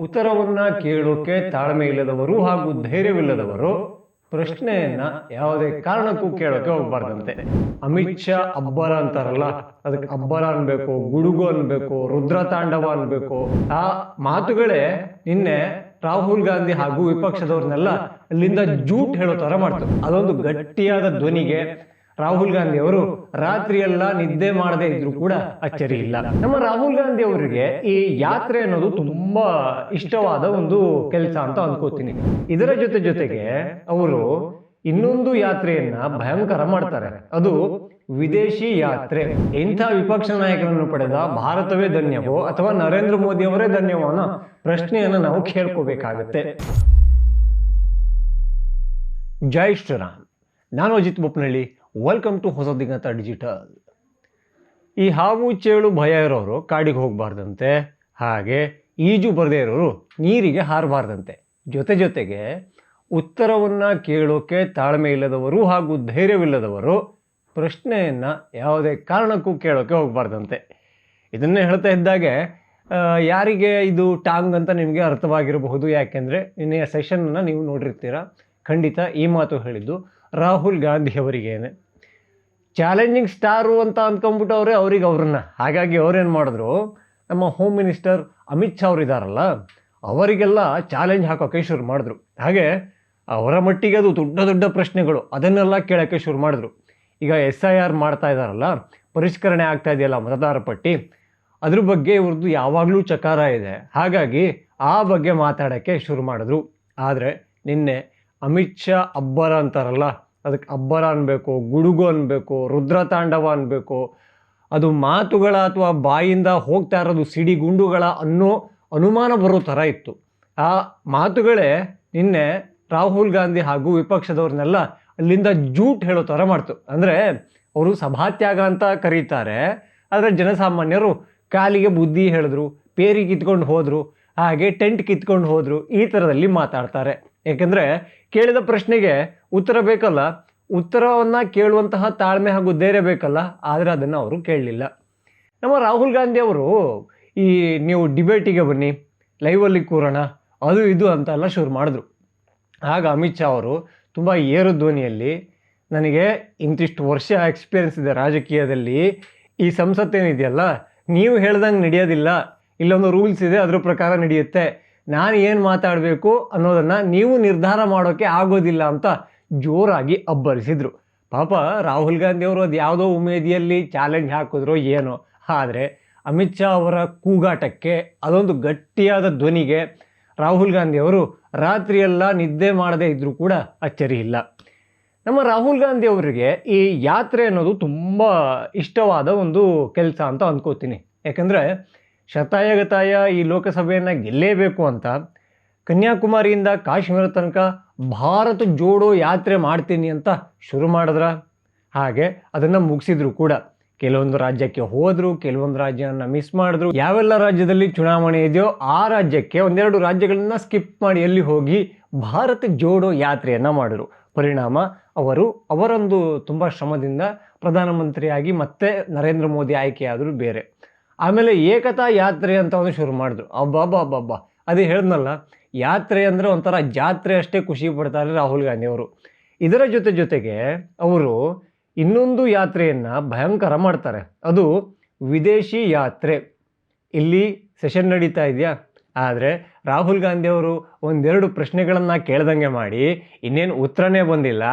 ಉತ್ತರವನ್ನ ಕೇಳೋಕೆ ತಾಳ್ಮೆ ಇಲ್ಲದವರು ಹಾಗೂ ಧೈರ್ಯವಿಲ್ಲದವರು ಪ್ರಶ್ನೆಯನ್ನ ಯಾವುದೇ ಕಾರಣಕ್ಕೂ ಕೇಳೋಕೆ ಹೋಗ್ಬಾರ್ದಂತೆ. ಅಮಿತ್ ಶಾ ಅಬ್ಬರ ಅಂತಾರಲ್ಲ, ಅದಕ್ಕೆ ಅಬ್ಬರ ಅನ್ಬೇಕು, ಗುಡುಗು ಅನ್ಬೇಕು, ರುದ್ರ ತಾಂಡವ ಅನ್ಬೇಕು. ಆ ಮಾತುಗಳೇ ನಿನ್ನೆ ರಾಹುಲ್ ಗಾಂಧಿ ಹಾಗೂ ವಿಪಕ್ಷದವ್ರನ್ನೆಲ್ಲ ಅಲ್ಲಿಂದ ಜೂಟ್ ಹೇಳೋ ತರ ಮಾಡ್ತಾರೆ ಅದೊಂದು ಗಟ್ಟಿಯಾದ ಧ್ವನಿಗೆ ರಾಹುಲ್ ಗಾಂಧಿ ಅವರು ರಾತ್ರಿಯೆಲ್ಲ ನಿದ್ದೆ ಮಾಡದೇ ಇದ್ರು ಕೂಡ ಅಚ್ಚರಿ ಇಲ್ಲ. ನಮ್ಮ ರಾಹುಲ್ ಗಾಂಧಿ ಅವರಿಗೆ ಈ ಯಾತ್ರೆ ಅನ್ನೋದು ತುಂಬಾ ಇಷ್ಟವಾದ ಒಂದು ಕೆಲಸ ಅಂತ ಅನ್ಕೋತೀನಿ. ಇದರ ಜೊತೆ ಜೊತೆಗೆ ಅವರು ಇನ್ನೊಂದು ಯಾತ್ರೆಯನ್ನ ಭಯಂಕರ ಮಾಡ್ತಾರೆ. ಅದು ವಿದೇಶಿ ಯಾತ್ರೆ. ಇಂಥ ವಿಪಕ್ಷ ನಾಯಕರನ್ನು ಪಡೆದ ಭಾರತವೇ ಧನ್ಯವೋ ಅಥವಾ ನರೇಂದ್ರ ಮೋದಿ ಅವರೇ ಧನ್ಯವೋ ಅನ್ನೋ ಪ್ರಶ್ನೆಯನ್ನ ನಾವು ಕೇಳ್ಕೋಬೇಕಾಗತ್ತೆ. ಜೈ ಶ್ರೀರಾಮ್. ನಾನು ಅಜಿತ್ ಬೊಪ್ಪನಹಳ್ಳಿ ವೆಲ್ಕಮ್ ಟು ಹೊಸ ದಿಗಂತ ಡಿಜಿಟಲ್ ಈ ಹಾವು ಚೇಳು ಭಯ ಇರೋರು ಕಾಡಿಗೆ ಹೋಗಬಾರ್ದಂತೆ, ಹಾಗೆ ಈಜು ಬರದೇ ಇರೋರು ನೀರಿಗೆ ಹಾರಬಾರ್ದಂತೆ. ಜೊತೆ ಜೊತೆಗೆ ಉತ್ತರವನ್ನು ಕೇಳೋಕೆ ತಾಳ್ಮೆ ಇಲ್ಲದವರು ಹಾಗೂ ಧೈರ್ಯವಿಲ್ಲದವರು ಪ್ರಶ್ನೆಯನ್ನು ಯಾವುದೇ ಕಾರಣಕ್ಕೂ ಕೇಳೋಕೆ ಹೋಗಬಾರ್ದಂತೆ. ಇದನ್ನೇ ಹೇಳ್ತಾ ಇದ್ದಾಗೆ ಯಾರಿಗೆ ಇದು ಟಾಂಗ್ ಅಂತ ನಿಮಗೆ ಅರ್ಥವಾಗಿರಬಹುದು, ಯಾಕೆಂದರೆ ನಿನ್ನೆಯ ಸೆಷನನ್ನು ನೀವು ನೋಡಿರ್ತೀರ? ಖಂಡಿತ ಈ ಮಾತು ಹೇಳಿದ್ದು ರಾಹುಲ್ ಗಾಂಧಿ ಅವರಿಗೇನೆ ಚಾಲೆಂಜಿಂಗ್ ಸ್ಟಾರು ಅಂತ ಅಂದ್ಕೊಂಡ್ಬಿಟ್ಟವ್ರೆ ಅವ್ರಿಗೆ ಅವ್ರನ್ನ. ಹಾಗಾಗಿ ಅವ್ರೇನು ಮಾಡಿದ್ರು, ನಮ್ಮ ಹೋಮ್ ಮಿನಿಸ್ಟರ್ ಅಮಿತ್ ಶಾ ಅವರಿದ್ದಾರಲ್ಲ ಅವರಿಗೆಲ್ಲ ಚಾಲೆಂಜ್ ಹಾಕೋಕ್ಕೆ ಶುರು ಮಾಡಿದ್ರು. ಹಾಗೆ ಅವರ ಮಟ್ಟಿಗೆ ಅದು ದೊಡ್ಡ ದೊಡ್ಡ ಪ್ರಶ್ನೆಗಳು, ಅದನ್ನೆಲ್ಲ ಕೇಳೋಕ್ಕೆ ಶುರು ಮಾಡಿದ್ರು. ಈಗ ಎಸ್ ಐ ಆರ್ ಮಾಡ್ತಾ ಇದ್ದಾರಲ್ಲ ಪರಿಷ್ಕರಣೆ ಆಗ್ತಾ ಇದೆಯಲ್ಲ ಮತದಾರ ಪಟ್ಟಿ, ಅದ್ರ ಬಗ್ಗೆ ಇವ್ರದ್ದು ಯಾವಾಗಲೂ ಚಕಾರ ಇದೆ. ಹಾಗಾಗಿ ಆ ಬಗ್ಗೆ ಮಾತಾಡೋಕ್ಕೆ ಶುರು ಮಾಡಿದ್ರು. ಆದರೆ ನಿನ್ನೆ ಅಮಿತ್ ಶಾ ಅಬ್ಬರ ಅಂತಾರಲ್ಲ ಅದಕ್ಕೆ ಅಬ್ಬರ ಅನ್ಬೇಕು, ಗುಡುಗು ಅನ್ಬೇಕು ರುದ್ರತಾಂಡವ ಅನ್ಬೇಕು. ಅದು ಮಾತುಗಳ ಅಥವಾ ಬಾಯಿಂದ ಹೋಗ್ತಾ ಇರೋದು ಸಿಡಿಗುಂಡುಗಳ ಅನ್ನೋ ಅನುಮಾನ ಬರೋ ಥರ ಇತ್ತು. ಆ ಮಾತುಗಳೇ ನಿನ್ನೆ ರಾಹುಲ್ ಗಾಂಧಿ ಹಾಗೂ ವಿಪಕ್ಷದವ್ರನ್ನೆಲ್ಲ ಅಲ್ಲಿಂದ ಜೂಟ್ ಹೇಳೋ ಥರ ಮಾಡ್ತು. ಅಂದರೆ ಅವರು ಸಭಾತ್ಯಾಗ ಅಂತ ಕರೀತಾರೆ, ಆದರೆ ಜನಸಾಮಾನ್ಯರು ಕಾಲಿಗೆ ಬುದ್ಧಿ ಹೇಳಿದ್ರು ಪೇರಿ ಕಿತ್ಕೊಂಡು ಹೋದರು, ಹಾಗೆ ಟೆಂಟ್ ಕಿತ್ಕೊಂಡು ಹೋದರು, ಈ ಥರದಲ್ಲಿ ಮಾತಾಡ್ತಾರೆ. ಏಕೆಂದರೆ ಕೇಳಿದ ಪ್ರಶ್ನೆಗೆ ಉತ್ತರ ಬೇಕಲ್ಲ, ಉತ್ತರವನ್ನು ಕೇಳುವಂತಹ ತಾಳ್ಮೆ ಹಾಗೂ ಧೈರ್ಯ ಬೇಕಲ್ಲ, ಆದರೆ ಅದನ್ನು ಅವರು ಕೇಳಲಿಲ್ಲ. ನಮ್ಮ ರಾಹುಲ್ ಗಾಂಧಿ ಅವರು, ಈ ನೀವು ಡಿಬೇಟಿಗೆ ಬನ್ನಿ, ಲೈವಲ್ಲಿ ಕೂರೋಣ, ಅದು ಇದು ಅಂತೆಲ್ಲ ಶುರು ಮಾಡಿದ್ರು. ಆಗ ಅಮಿತ್ ಶಾ ಅವರು ತುಂಬ ಏರು ಧ್ವನಿಯಲ್ಲಿ, ನನಗೆ ಇಂತಿಷ್ಟು ವರ್ಷ ಎಕ್ಸ್ಪೀರಿಯನ್ಸ್ ಇದೆ ರಾಜಕೀಯದಲ್ಲಿ, ಈ ಸಂಸತ್ತೇನಿದೆಯಲ್ಲ ನೀವು ಹೇಳ್ದಂಗೆ ನಡೆಯೋದಿಲ್ಲ, ಇಲ್ಲೊಂದು ರೂಲ್ಸ್ ಇದೆ, ಅದ್ರ ಪ್ರಕಾರ ನಡೆಯುತ್ತೆ ನಾನು ಏನು ಮಾತಾಡಬೇಕು ಅನ್ನೋದನ್ನು ನೀವು ನಿರ್ಧಾರ ಮಾಡೋಕ್ಕೆ ಆಗೋದಿಲ್ಲ ಅಂತ ಜೋರಾಗಿ ಅಬ್ಬರಿಸಿದ್ರು. ಪಾಪ ರಾಹುಲ್ ಗಾಂಧಿ ಅವರು ಅದು ಯಾವುದೋ ಉಮೇದಿಯಲ್ಲಿ ಚಾಲೆಂಜ್ ಹಾಕಿದ್ರೋ ಏನೋ. ಆದರೆ ಅಮಿತ್ ಶಾ ಅವರ ಕೂಗಾಟಕ್ಕೆ ಅದೊಂದು ಗಟ್ಟಿಯಾದ ಧ್ವನಿಗೆ ರಾಹುಲ್ ಗಾಂಧಿ ಅವರು ರಾತ್ರಿಯೆಲ್ಲ ನಿದ್ದೆ ಮಾಡದೇ ಇದ್ದರೂ ಕೂಡ ಅಚ್ಚರಿ ಇಲ್ಲ. ನಮ್ಮ ರಾಹುಲ್ ಗಾಂಧಿ ಅವರಿಗೆ ಈ ಯಾತ್ರೆ ಅನ್ನೋದು ತುಂಬ ಇಷ್ಟವಾದ ಒಂದು ಕೆಲಸ ಅಂತ ಅಂದ್ಕೋತೀನಿ ಯಾಕಂದರೆ ಶತಾಯಗತಾಯ ಈ ಲೋಕಸಭೆಯನ್ನು ಗೆಲ್ಲೇಬೇಕು ಅಂತ ಕನ್ಯಾಕುಮಾರಿಯಿಂದ ಕಾಶ್ಮೀರ ತನಕ ಭಾರತ ಜೋಡೋ ಯಾತ್ರೆ ಮಾಡ್ತೀನಿ ಅಂತ ಶುರು ಮಾಡಿದ್ರ. ಹಾಗೆ ಅದನ್ನು ಮುಗಿಸಿದ್ರು ಕೂಡ. ಕೆಲವೊಂದು ರಾಜ್ಯಕ್ಕೆ ಹೋದರು, ಕೆಲವೊಂದು ರಾಜ್ಯವನ್ನು ಮಿಸ್ ಮಾಡಿದ್ರು. ಯಾವೆಲ್ಲ ರಾಜ್ಯದಲ್ಲಿ ಚುನಾವಣೆ ಇದೆಯೋ ಆ ರಾಜ್ಯಕ್ಕೆ ಒಂದೆರಡು ರಾಜ್ಯಗಳನ್ನು ಸ್ಕಿಪ್ ಮಾಡಿ ಎಲ್ಲಿ ಹೋಗಿ ಭಾರತ ಜೋಡೋ ಯಾತ್ರೆಯನ್ನು ಮಾಡಿದ್ರು. ಪರಿಣಾಮ ಅವರು ಅವರೊಂದು ತುಂಬ ಶ್ರಮದಿಂದ ಪ್ರಧಾನಮಂತ್ರಿಯಾಗಿ ಮತ್ತೆ ನರೇಂದ್ರ ಮೋದಿ ಆಯ್ಕೆಯಾದರೂ ಬೇರೆ. ಆಮೇಲೆ ಏಕತಾ ಯಾತ್ರೆ ಅಂತ ಒಂದು ಶುರು ಮಾಡಿದ್ರು. ಅಬ್ಬಬ್ಬಬ್ಬಬ್ಬ. ಅದೇ ಹೇಳಿದ್ನಲ್ಲ, ಯಾತ್ರೆ ಅಂದರೆ ಒಂಥರ ಜಾತ್ರೆ ಅಷ್ಟೇ ಖುಷಿ ಪಡ್ತಾರೆ ರಾಹುಲ್ ಗಾಂಧಿ ಅವರು. ಇದರ ಜೊತೆ ಜೊತೆಗೆ ಅವರು ಇನ್ನೊಂದು ಯಾತ್ರೆಯನ್ನು ಭಯಂಕರ ಮಾಡ್ತಾರೆ. ಅದು ವಿದೇಶಿ ಯಾತ್ರೆ. ಇಲ್ಲಿ ಸೆಷನ್ ನಡೀತಾ ಇದೆಯಾ? ಆದರೆ ರಾಹುಲ್ ಗಾಂಧಿ ಅವರು ಒಂದೆರಡು ಪ್ರಶ್ನೆಗಳನ್ನು ಕೇಳ್ದಂಗೆ ಮಾಡಿ, ಇನ್ನೇನು ಉತ್ತರನೇ ಬಂದಿಲ್ಲ.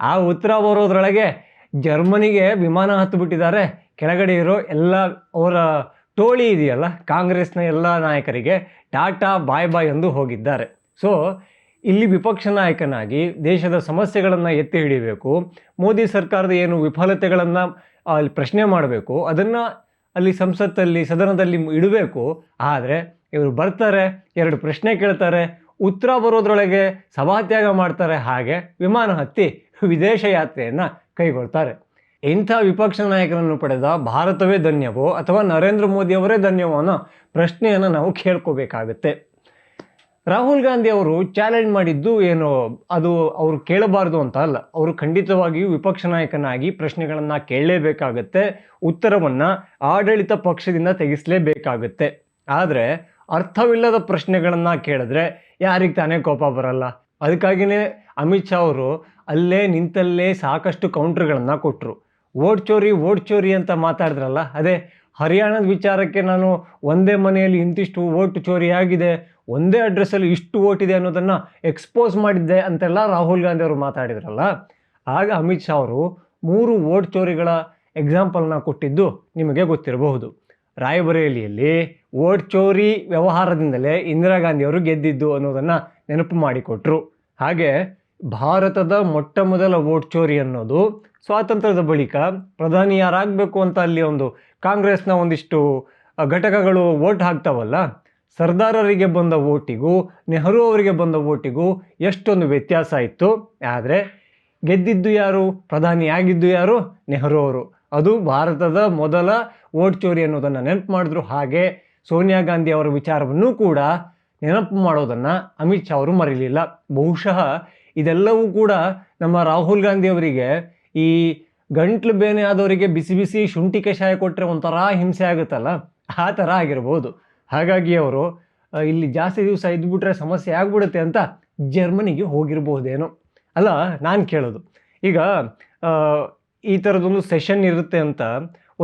ಆ ಉತ್ತರ ಬರೋದ್ರೊಳಗೆ ಜರ್ಮನಿಗೆ ವಿಮಾನ ಹತ್ತು ಬಿಟ್ಟಿದ್ದಾರೆ ಕೆಳಗಡೆ ಇರೋ ಎಲ್ಲ ಅವರ ಟೋಳಿ ಇದೆಯಲ್ಲ, ಕಾಂಗ್ರೆಸ್ನ ಎಲ್ಲ ನಾಯಕರಿಗೆ ಟಾಟಾ ಬಾಯ್ ಬಾಯ್ ಎಂದು ಹೋಗಿದ್ದಾರೆ. ಸೊ ಇಲ್ಲಿ ವಿಪಕ್ಷ ನಾಯಕನಾಗಿ ದೇಶದ ಸಮಸ್ಯೆಗಳನ್ನು ಎತ್ತಿ ಹಿಡಿಬೇಕು, ಮೋದಿ ಸರ್ಕಾರದ ಏನು ವಿಫಲತೆಗಳನ್ನು ಅಲ್ಲಿ ಪ್ರಶ್ನೆ ಮಾಡಬೇಕು, ಅದನ್ನು ಅಲ್ಲಿ ಸಂಸತ್ತಲ್ಲಿ, ಸದನದಲ್ಲಿ ಇಡಬೇಕು, ಆದರೆ ಇವರು ಬರ್ತಾರೆ, ಎರಡು ಪ್ರಶ್ನೆ ಕೇಳ್ತಾರೆ, ಉತ್ತರ ಬರೋದ್ರೊಳಗೆ ಸಭಾತ್ಯಾಗ ಮಾಡ್ತಾರೆ, ಹಾಗೆ ವಿಮಾನ ಹತ್ತಿ ವಿದೇಶ ಯಾತ್ರೆಯನ್ನು ಕೈಗೊಳ್ತಾರೆ. ಇಂಥ ವಿಪಕ್ಷ ನಾಯಕರನ್ನು ಪಡೆದ ಭಾರತವೇ ಧನ್ಯವೋ ಅಥವಾ ನರೇಂದ್ರ ಮೋದಿ ಅವರೇ ಧನ್ಯವೋ ಅನ್ನೋ ಪ್ರಶ್ನೆಯನ್ನು ನಾವು ಕೇಳ್ಕೋಬೇಕಾಗತ್ತೆ. ರಾಹುಲ್ ಗಾಂಧಿ ಅವರು ಚಾಲೆಂಜ್ ಮಾಡಿದ್ದು ಏನು, ಅದು ಅವರು ಕೇಳಬಾರದು ಅಂತ ಅಲ್ಲ. ಅವರು ಖಂಡಿತವಾಗಿಯೂ ವಿಪಕ್ಷ ನಾಯಕನಾಗಿ ಪ್ರಶ್ನೆಗಳನ್ನು ಕೇಳಲೇಬೇಕಾಗತ್ತೆ, ಉತ್ತರವನ್ನು ಆಡಳಿತ ಪಕ್ಷದಿಂದ ತೆಗೆಸಲೇಬೇಕಾಗತ್ತೆ. ಆದರೆ ಅರ್ಥವಿಲ್ಲದ ಪ್ರಶ್ನೆಗಳನ್ನು ಕೇಳಿದ್ರೆ ಯಾರಿಗೆ ತಾನೇ ಕೋಪ ಬರಲ್ಲ? ಅದಕ್ಕಾಗಿಯೇ ಅಮಿತ್ ಶಾ ಅವರು ಅಲ್ಲೇ ನಿಂತಲ್ಲೇ ಸಾಕಷ್ಟು ಕೌಂಟ್ರ್ಗಳನ್ನು ಕೊಟ್ಟರು ಓಟ್ ಚೋರಿ ಓಟ್ ಚೋರಿ ಅಂತ ಮಾತಾಡಿದ್ರಲ್ಲ, ಅದೇ ಹರಿಯಾಣದ ವಿಚಾರಕ್ಕೆ ನಾನು ಒಂದೇ ಮನೆಯಲ್ಲಿ ಇಂತಿಷ್ಟು ಓಟ್ ಚೋರಿ ಆಗಿದೆ, ಒಂದೇ ಅಡ್ರೆಸ್ಸಲ್ಲಿ ಇಷ್ಟು ಓಟ್ ಇದೆ ಅನ್ನೋದನ್ನು ಎಕ್ಸ್ಪೋಸ್ ಮಾಡಿದ್ದೆ ಅಂತೆಲ್ಲ ರಾಹುಲ್ ಗಾಂಧಿ ಅವರು ಮಾತಾಡಿದ್ರಲ್ಲ, ಆಗ ಅಮಿತ್ ಶಾ ಅವರು ಮೂರು ಓಟ್ ಚೋರಿಗಳ ಎಕ್ಸಾಂಪಲ್ನ ಕೊಟ್ಟಿದ್ದು ನಿಮಗೆ ಗೊತ್ತಿರಬಹುದು. ರಾಯಬರೇಲಿಯಲ್ಲಿ ಓಟ್ ಚೋರಿ ವ್ಯವಹಾರದಿಂದಲೇ ಇಂದಿರಾ ಗಾಂಧಿಯವರು ಗೆದ್ದಿದ್ದು ಅನ್ನೋದನ್ನು ನೆನಪು ಮಾಡಿಕೊಟ್ರು. ಹಾಗೆ ಭಾರತದ ಮೊಟ್ಟ ಮೊದಲ ವೋಟ್ ಚೋರಿ ಅನ್ನೋದು ಸ್ವಾತಂತ್ರ್ಯದ ಬಳಿಕ ಪ್ರಧಾನಿ ಯಾರಾಗಬೇಕು ಅಂತ ಅಲ್ಲಿ ಒಂದು ಕಾಂಗ್ರೆಸ್ನ ಒಂದಿಷ್ಟು ಘಟಕಗಳು ವೋಟ್ ಹಾಕ್ತಾವಲ್ಲ, ಸರ್ದಾರರಿಗೆ ಬಂದ ವೋಟಿಗೂ, ನೆಹರು ಅವರಿಗೆ ಬಂದ ವೋಟಿಗೂ ಎಷ್ಟೊಂದು ವ್ಯತ್ಯಾಸ ಇತ್ತು. ಆದರೆ ಗೆದ್ದಿದ್ದು ಯಾರು? ಪ್ರಧಾನಿ ಆಗಿದ್ದು ಯಾರು? ನೆಹರು ಅವರು. ಅದು ಭಾರತದ ಮೊದಲ ವೋಟ್ ಚೋರಿ ಅನ್ನೋದನ್ನು ನೆನಪು ಮಾಡಿದ್ರು. ಹಾಗೆ ಸೋನಿಯಾ ಗಾಂಧಿ ಅವರ ವಿಚಾರವನ್ನು ಕೂಡ ನೆನಪು ಮಾಡೋದನ್ನು ಅಮಿತ್ ಶಾ ಅವರು ಮರೀಲಿಲ್ಲ. ಬಹುಶಃ ಇದೆಲ್ಲವೂ ಕೂಡ ನಮ್ಮ ರಾಹುಲ್ ಗಾಂಧಿ ಅವರಿಗೆ ಈ ಗಂಟ್ಲು ಬೇನೆ ಆದವರಿಗೆ ಬಿಸಿ ಬಿಸಿ ಶುಂಠಿ ಕಷಾಯ ಕೊಟ್ಟರೆ ಒಂಥರ ಹಿಂಸೆ ಆಗುತ್ತಲ್ಲ? ಆ ಥರ ಆಗಿರ್ಬೋದು. ಹಾಗಾಗಿ ಅವರು ಇಲ್ಲಿ ಜಾಸ್ತಿ ದಿವಸ ಇದ್ಬಿಟ್ರೆ ಸಮಸ್ಯೆ ಆಗ್ಬಿಡುತ್ತೆ ಅಂತ ಜರ್ಮನಿಗೆ ಹೋಗಿರ್ಬೋದೇನೋ. ಅಲ್ಲ, ನಾನು ಕೇಳೋದು. ಈಗ ಈ ಥರದೊಂದು ಸೆಷನ್ ಇರುತ್ತೆ ಅಂತ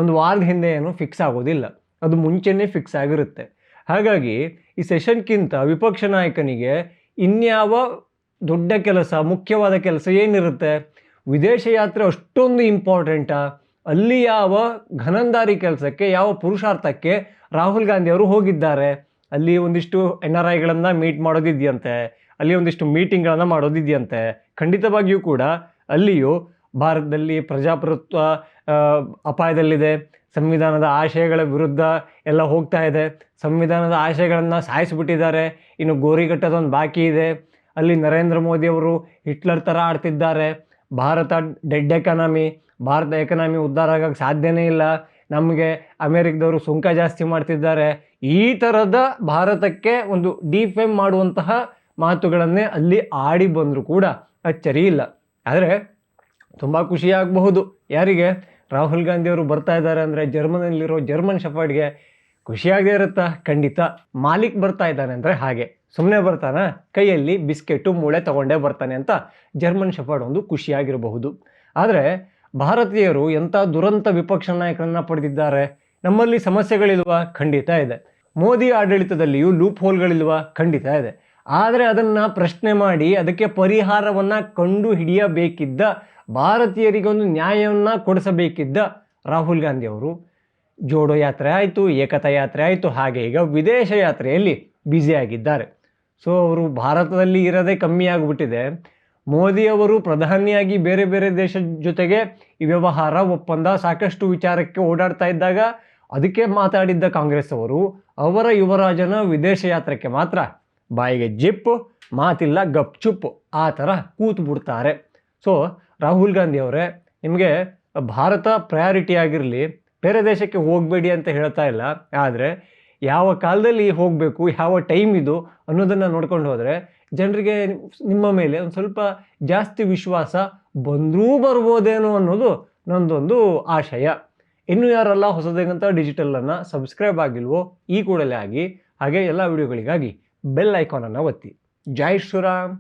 ಒಂದು ವಾರದ ಹಿಂದೆ ಏನು ಫಿಕ್ಸ್ ಆಗೋದಿಲ್ಲ. ಅದು ಮುಂಚೆನೇ ಫಿಕ್ಸ್ ಆಗಿರುತ್ತೆ. ಹಾಗಾಗಿ ಈ ಸೆಷನ್ಗಿಂತ ವಿಪಕ್ಷ ನಾಯಕನಿಗೆ ಇನ್ಯಾವ ದೊಡ್ಡ ಕೆಲಸ, ಮುಖ್ಯವಾದ ಕೆಲಸ ಏನಿರುತ್ತೆ? ವಿದೇಶ ಯಾತ್ರೆ ಅಷ್ಟೊಂದು ಇಂಪಾರ್ಟೆಂಟಾ ಅಲ್ಲಿ ಯಾವ ಘನಂದಾರಿ ಕೆಲಸಕ್ಕೆ, ಯಾವ ಪುರುಷಾರ್ಥಕ್ಕೆ ರಾಹುಲ್ ಗಾಂಧಿ ಅವರು ಹೋಗಿದ್ದಾರೆ? ಅಲ್ಲಿ ಒಂದಿಷ್ಟು ಎನ್ ಆರ್ ಐಗಳನ್ನು ಮೀಟ್ ಮಾಡೋದಿದೆಯಂತೆ, ಅಲ್ಲಿ ಒಂದಿಷ್ಟು ಮೀಟಿಂಗ್ಗಳನ್ನು ಮಾಡೋದಿದೆಯಂತೆ. ಖಂಡಿತವಾಗಿಯೂ ಕೂಡ ಅಲ್ಲಿಯೂ ಭಾರತದಲ್ಲಿ ಪ್ರಜಾಪ್ರಭುತ್ವ ಅಪಾಯದಲ್ಲಿದೆ. ಸಂವಿಧಾನದ ಆಶಯಗಳ ವಿರುದ್ಧ ಎಲ್ಲ ಹೋಗ್ತಾ ಇದೆ. ಸಂವಿಧಾನದ ಆಶಯಗಳನ್ನು ಸಾಯಿಸಿಬಿಟ್ಟಿದ್ದಾರೆ. ಇನ್ನು ಗೋರಿಗಟ್ಟೋದೊಂದು ಬಾಕಿ ಇದೆ. ಅಲ್ಲಿ ನರೇಂದ್ರ ಮೋದಿಯವರು ಹಿಟ್ಲರ್ ಥರ ಆಡ್ತಿದ್ದಾರೆ. Bharat dead economy Bharat economy ಉದ್ಧಾರ ಆಗೋಕ್ಕೆ ಸಾಧ್ಯನೇ ಇಲ್ಲ. ನಮಗೆ ಅಮೇರಿಕದವರು ಸುಂಕ ಜಾಸ್ತಿ ಮಾಡ್ತಿದ್ದಾರೆ. ಈ ಥರದ ಭಾರತಕ್ಕೆ ಒಂದು ಡಿಫೇಮ್ ಮಾಡುವಂತಹ ಮಾತುಗಳನ್ನೇ ಅಲ್ಲಿ ಆಡಿ ಬಂದರೂ ಕೂಡ ಅಚ್ಚರಿ ಇಲ್ಲ. ಆದರೆ ತುಂಬ ಖುಷಿಯಾಗಬಹುದು ಯಾರಿಗೆ? ರಾಹುಲ್ ಗಾಂಧಿಯವರು ಬರ್ತಾ ಇದ್ದಾರೆ ಅಂದರೆ ಜರ್ಮನಿಯಲ್ಲಿರೋ ಜರ್ಮನ್ ಶಫರ್ಡ್ಗೆ ಖುಷಿಯಾಗದೇ ಇರುತ್ತಾ? ಖಂಡಿತ. ಮಾಲಿಕ್ ಬರ್ತಾ ಇದ್ದಾನೆ ಅಂದರೆ ಹಾಗೆ. ಸುಮ್ಮನೆ ಬರ್ತಾನ? ಕೈಯಲ್ಲಿ ಬಿಸ್ಕೆಟ್ಟು ಮೂಳೆ ತಗೊಂಡೇ ಬರ್ತಾನೆ ಅಂತ ಜರ್ಮನ್ ಶೆಫರ್ಡ್ ಒಂದು ಖುಷಿಯಾಗಿರಬಹುದು. ಆದರೆ ಭಾರತೀಯರು ಎಂಥ ದುರಂತ ವಿಪಕ್ಷ ನಾಯಕರನ್ನ ಪಡೆದಿದ್ದಾರೆ? ನಮ್ಮಲ್ಲಿ ಸಮಸ್ಯೆಗಳಿಲ್ವಾ? ಖಂಡಿತ ಇದೆ. ಮೋದಿ ಆಡಳಿತದಲ್ಲಿಯೂ ಲೂಪ್ ಹೋಲ್ಗಳಿಲ್ವಾ ಖಂಡಿತ ಇದೆ. ಆದರೆ ಅದನ್ನು ಪ್ರಶ್ನೆ ಮಾಡಿ ಅದಕ್ಕೆ ಪರಿಹಾರವನ್ನು ಕಂಡು ಹಿಡಿಯಬೇಕಿದ್ದ ಭಾರತೀಯರಿಗೆ ಒಂದು ನ್ಯಾಯವನ್ನು ಕೊಡಿಸಬೇಕಿದ್ದ ರಾಹುಲ್ ಗಾಂಧಿ ಅವರು. ಜೋಡೋ ಯಾತ್ರೆ ಆಯಿತು, ಏಕತಾ ಯಾತ್ರೆ ಆಯಿತು, ಹಾಗೆ ಈಗ ವಿದೇಶ ಯಾತ್ರೆಯಲ್ಲಿ ಬ್ಯುಸಿಯಾಗಿದ್ದಾರೆ ಸೊ ಅವರು ಭಾರತದಲ್ಲಿ ಇರೋದೇ ಕಮ್ಮಿ ಆಗಿಬಿಟ್ಟಿದೆ. ಮೋದಿ ಅವರು ಪ್ರಧಾನಿಯಾಗಿ ಬೇರೆ ಬೇರೆ ದೇಶದ ಜೊತೆಗೆ ಈ ವ್ಯವಹಾರ ಒಪ್ಪಂದ ಸಾಕಷ್ಟು ವಿಚಾರಕ್ಕೆ ಓಡಾಡ್ತಾ ಇದ್ದಾಗ ಅದಕ್ಕೆ ಮಾತಾಡಿದ್ದ ಕಾಂಗ್ರೆಸ್ ಅವರು, ಅವರ ಯುವರಾಜನ ವಿದೇಶ ಯಾತ್ರೆಗೆ ಮಾತ್ರ ಬಾಯಿಗೆ ಜಿಪ್ ಮಾತಿಲ್ಲ ಗಪ್ ಚುಪ್ ಆ ಥರ ಕೂತು ಬಿಡ್ತಾರೆ ಸೊ ರಾಹುಲ್ ಗಾಂಧಿ ಅವರೇ, ನಿಮಗೆ ಭಾರತ ಪ್ರಯಾರಿಟಿ ಆಗಿರಲಿ, ಬೇರೆ ದೇಶಕ್ಕೆ ಹೋಗಬೇಡಿ ಅಂತ ಹೇಳ್ತಾ ಇಲ್ಲ. ಆದರೆ ಯಾವ ಕಾಲದಲ್ಲಿ ಹೋಗಬೇಕು, ಯಾವ ಟೈಮ್ ಇದು ಅನ್ನೋದನ್ನು ನೋಡ್ಕೊಂಡು ಹೋದರೆ ಜನರಿಗೆ ನಿಮ್ಮ ಮೇಲೆ ಒಂದು ಸ್ವಲ್ಪ ಜಾಸ್ತಿ ವಿಶ್ವಾಸ ಬಂದರೂ ಬರ್ಬೋದೇನೋ ಅನ್ನೋದು ನನ್ನದೊಂದು ಆಶಯ. ಇನ್ನು ಯಾರೆಲ್ಲ ಹೊಸದೇಗಂತ ಡಿಜಿಟಲನ್ನು ಸಬ್ಸ್ಕ್ರೈಬ್ ಆಗಿಲ್ವೋ ಈ ಕೂಡಲೇ ಆಗಿ, ಹಾಗೆ ಎಲ್ಲ ವಿಡಿಯೋಗಳಿಗಾಗಿ ಬೆಲ್ ಐಕಾನನ್ನು ಒತ್ತಿ. ಜೈ ಶ್ರೀರಾಮ್.